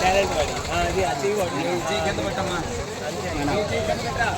Talent వాడి అది అది వాడి కింద పెట్టమ్మా. కింద పెట్టా.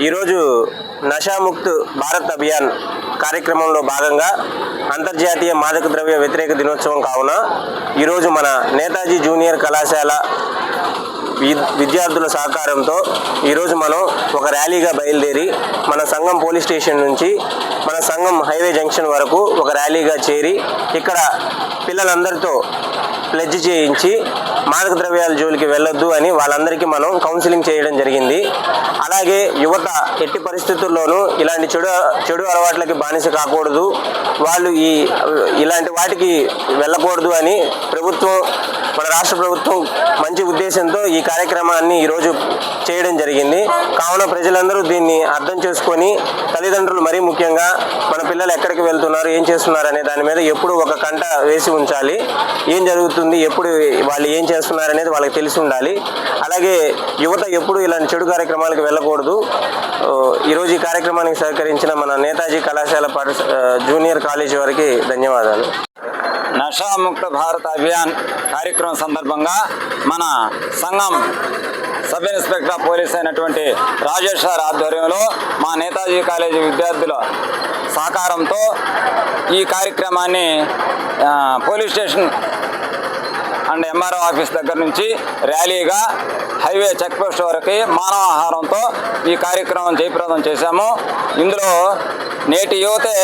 ఈరోజు నషాముక్త్ భారత్ అభియాన్ కార్యక్రమంలో భాగంగా అంతర్జాతీయ మాదక ద్రవ్య వ్యతిరేక దినోత్సవం కావున ఈరోజు మన నేతాజీ జూనియర్ కళాశాల వి- విద్యార్థుల సహకారంతో ఈరోజు మనం ఒక ర్యాలీగా బయలుదేరి మన సంఘం పోలీస్ స్టేషన్ నుంచి మన సంఘం హైవే జంక్షన్ వరకు ఒక ర్యాలీగా చేరి ఇక్కడ పిల్లలందరితో ప్లెడ్జ్ చేయించి మాదక ద్రవ్యాల జోలికి వెళ్ళొద్దు అని వాళ్ళందరికీ మనం కౌన్సిలింగ్ చేయడం జరిగింది. అలాగే యువత ఎట్టి పరిస్థితుల్లోనూ ఇలాంటి చెడు చెడు అలవాట్లకి బానిస కాకూడదు. వాళ్ళు ఈ ఇలాంటి వాటికి వెళ్ళకూడదు అని ప్రభుత్వం మన రాష్ట్ర ప్రభుత్వం మంచి ఉద్దేశంతో ఈ కార్యక్రమాన్ని ఈరోజు చేయడం జరిగింది. కావున ప్రజలందరూ దీన్ని అర్థం చేసుకొని తల్లిదండ్రులు మరీ ముఖ్యంగా మన పిల్లలు ఎక్కడికి వెళ్తున్నారు ఏం చేస్తున్నారు అనే దాని మీద ఎప్పుడు ఒక కంట వేసి ఉంచాలి. ఏం జరుగుతుంది ఎప్పుడు వాళ్ళు ఏం చేస్తున్నారు అనేది వాళ్ళకి తెలిసి ఉండాలి. అలాగే యువత ఎప్పుడు ఇలాంటి చెడు కార్యక్రమాలకు వెళ్ళకూడదు. ఈరోజు ఈ కార్యక్రమానికి సహకరించిన మన నేతాజీ కళాశాల పాఠశా జూనియర్ కాలేజీ వారికి ధన్యవాదాలు. నషాముక్త భారత్ అభియాన్ కార్యక్రమం సందర్భంగా మన సంఘం సబ్ ఇన్స్పెక్టర్ పోలీస్ అయినటువంటి రాజేష్ సార్ ఆధ్వర్యంలో మా నేతాజీ కాలేజీ విద్యార్థుల సహకారంతో ఈ కార్యక్రమాన్ని police station and MRO office దగ్గర నుంచి ర్యాలీగా హైవే చెక్ పోస్ట్ వరకు మానవాహారంతో ఈ కార్యక్రమం జయప్రదం చేశాము. ఇందులో నేటి యువతే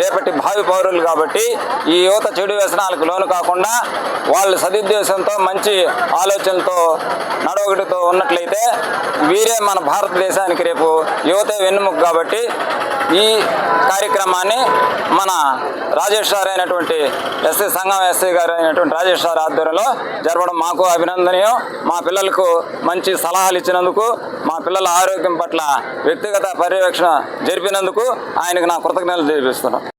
రేపటి భావి పౌరులు కాబట్టి ఈ యువత చెడు వ్యసనాలకు లోను కాకుండా వాళ్ళు సదుద్దేశంతో మంచి ఆలోచనలతో నడవగడితో ఉన్నట్లయితే వీరే మన భారతదేశానికి రేపు యువతే వెన్నుముక కాబట్టి ఈ కార్యక్రమాన్ని మన రాజేష్ సార్ అయినటువంటి ఎస్సీ సంఘం ఎస్సీ గారు అయినటువంటి రాజేష్ సార్ ఆధ్వర్యంలో జరపడం మాకు అభినందనీయం. మా పిల్లలకు మంచి సలహాలు ఇచ్చినందుకు మా పిల్లల ఆరోగ్యం పట్ల వ్యక్తిగత పర్యవేక్షణ జరిపినందుకు ఆయన ఆయనకు నా కృతజ్ఞతలు తెలిపిస్తున్నాను